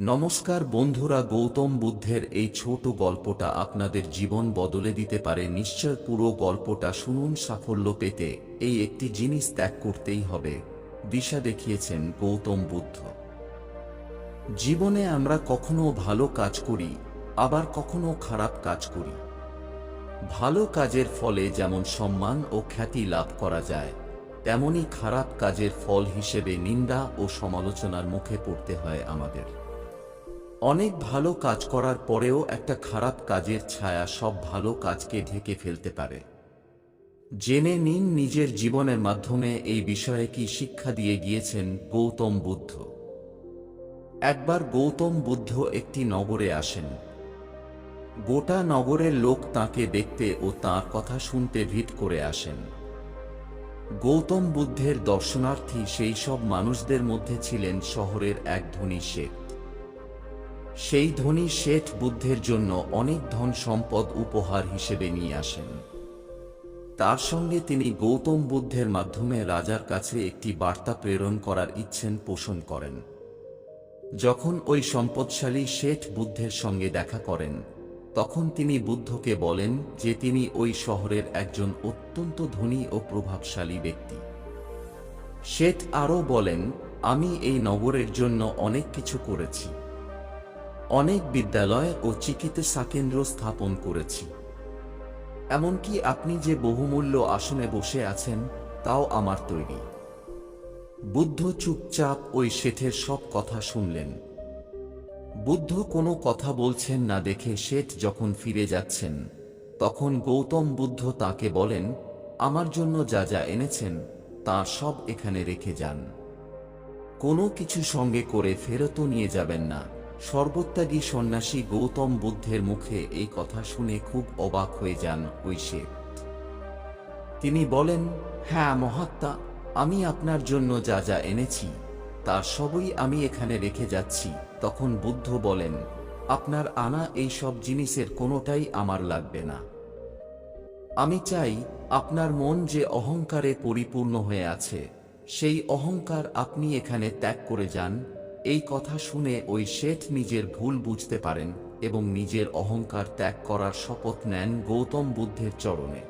নমস্কার বন্ধুরা, গৌতম বুদ্ধের এই ছোট গল্পটা আপনাদের জীবন বদলে দিতে পারে। নিশ্চয় পুরো গল্পটা শুনুন, সাফল্য পেতে। এই একটি জিনিস ত্যাগ করতেই হবে, দিশা দেখিয়েছেন গৌতম বুদ্ধ। জীবনে আমরা কখনো ভালো কাজ করি, আবার কখনো খারাপ কাজ করি। ভালো কাজের ফলে যেমন সম্মান ও খ্যাতি লাভ করা যায়, তেমনি খারাপ কাজের ফল হিসেবে নিন্দা ও সমালোচনার মুখে পড়তে হয় আমাদের। অনেক ভালো কাজ করার পরেও একটা খারাপ কাজের ছায়া সব ভালো কাজকে ঢেকে ফেলতে পারে। জেনে নিন নিজের জীবনের মাধ্যমে এই বিষয়ে কি শিক্ষা দিয়ে গিয়েছেন গৌতম বুদ্ধ। একবার গৌতম বুদ্ধ একটি নগরে আসেন। গোটা নগরের লোক তাকে দেখতে ও তার কথা শুনতে ভিড় করে আসেন। গৌতম বুদ্ধের দর্শনার্থী সেই সব মানুষদের মধ্যে ছিলেন শহরের এক ধনী শেঠ সেই ধনী শেঠ বুদ্ধের জন্য অনেক ধন সম্পদ উপহার হিসেবে নিয়ে আসেন। তার সঙ্গে তিনি গৌতম বুদ্ধের মাধ্যমে রাজার কাছে একটি বার্তা প্রেরণ করার ইচ্ছেন পোষণ করেন। যখন ওই সম্পদশালী শেঠ বুদ্ধের সঙ্গে দেখা করেন, তখন তিনি বুদ্ধকে বলেন যে তিনি ওই শহরের একজন অত্যন্ত ধনী ও প্রভাবশালী ব্যক্তি। শেঠ আরও বলেন, আমি এই নগরের জন্য অনেক কিছু করেছি। অনেক বিদ্যালয় ও চিকিৎসা কেন্দ্র স্থাপন করেছি। এমনকি আপনি যে বহুমূল্য আসনে বসে আছেন, তাও আমার তৈরি। বুদ্ধ চুপচাপ ওই শেঠের সব কথা শুনলেন। বুদ্ধ কোনো কথা বলছেন না দেখে শেঠ যখন ফিরে যাচ্ছেন, তখন গৌতম বুদ্ধ তাকে বলেন, আমার জন্য যা যা এনেছেন, তা সব এখানে রেখে যান। কোনো কিছু সঙ্গে করে ফেরতও নিয়ে যাবেন না। সর্বত্যাগী সন্ন্যাসী গৌতম বুদ্ধের মুখে এই কথা শুনে খুব অবাক হয়ে যান শেঠ তিনি বলেন হ্যাঁ মহাত্মা, আমি আপনার জন্য যা যা এনেছি তার সবই আমি এখানে রেখে যাচ্ছি। তখন বুদ্ধ বলেন, আপনার আনা এই সব জিনিসের কোনোটাই আমার লাগবে না। আমি চাই আপনার মন যে অহংকারে পরিপূর্ণ হয়ে আছে, সেই অহংকার আপনি এখানে ত্যাগ করে যান এই কথা শুনে ওই শেঠ নিজের ভুল বুঝতে পারেন এবং নিজের অহংকার ত্যাগ করার শপথ নেন গৌতম বুদ্ধের চরণে।